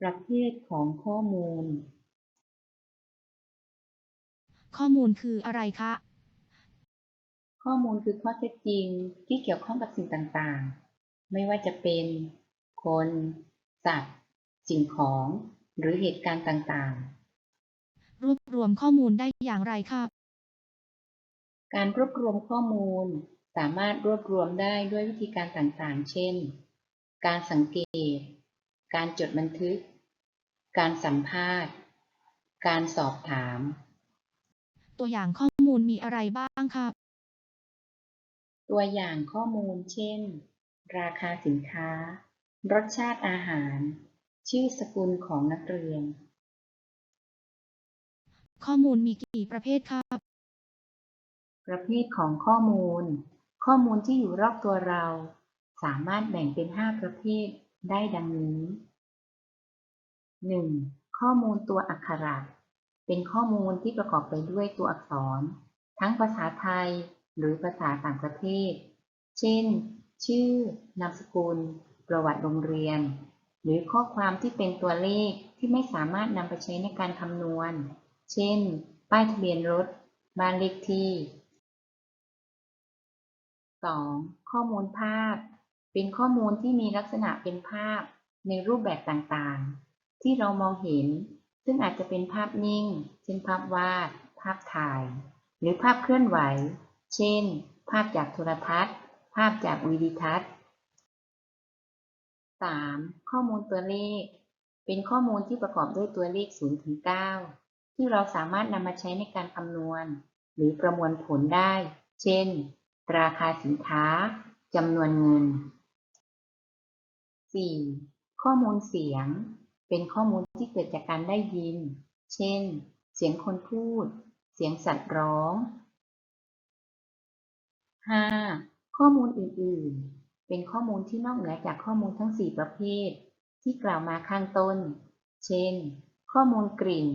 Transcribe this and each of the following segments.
ประเภทของข้อมูล ข้อมูลคืออะไรคะ ข้อมูลคือข้อเท็จจริงที่เกี่ยวข้องกับสิ่งต่างๆ ไม่ว่าจะเป็นคน สัตว์ สิ่งของ หรือเหตุการณ์ต่างๆ รวบรวมข้อมูลได้อย่างไรคะการรวบรวมข้อมูลสามารถรวบรวมได้ด้วยวิธีการต่างๆ เช่น การสังเกต การจดบันทึก การสัมภาษณ์ การสอบถาม ตัวอย่างข้อมูลมีอะไรบ้างคะตัวอย่างข้อมูลเช่น ราคาสินค้า รสชาติอาหาร ชื่อสกุลของนักเรียน ข้อมูลมีกี่ประเภทคะประเภทของข้อมูล ข้อมูลที่อยู่รอบตัวเรา สามารถแบ่งเป็น 5 ประเภท ได้ดังนี้ 1. ข้อมูลตัวอักขระ เป็นข้อมูลที่ประกอบไปด้วยตัวอักษร ทั้งภาษาไทยหรือภาษาต่างประเทศ เช่น ชื่อ นามสกุล ประวัติโรงเรียน หรือข้อความที่เป็นตัวเลขที่ไม่สามารถนำไปใช้ในการคำนวณ เช่น ป้ายทะเบียนรถ บ้านเลขที่ 2. ข้อมูลภาพ เป็นข้อมูลที่มีลักษณะเป็นภาพในรูปแบบต่างๆ ที่เรามองเห็น ซึ่งอาจจะเป็นภาพนิ่ง เช่นภาพวาด ภาพถ่าย หรือภาพเคลื่อนไหว เช่น ภาพจากโทรทัศน์ ภาพจากวิดีทัศน์ 3. ข้อมูลตัวเลข เป็นข้อมูลที่ประกอบด้วยตัวเลข0ถึง9ที่เราสามารถนำมาใช้ในการคำนวณ หรือประมวลผลได้ เช่น ราคาสินค้าจำนวนเงิน 4. ข้อมูลเสียง เป็นข้อมูลที่เกิดจากการได้ยิน เช่น เสียงคนพูด เสียงสัตว์ร้อง 5. ข้อมูลอื่น ๆ เป็นข้อมูลที่นอกเหนือจากข้อมูลทั้ง 4 ประเภท ที่กล่าวมาข้างต้น เช่น ข้อมูลกลิ่น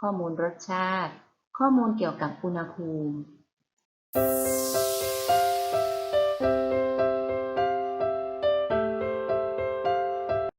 ข้อมูลรสชาติ ข้อมูลเกี่ยวกับอุณหภูมิ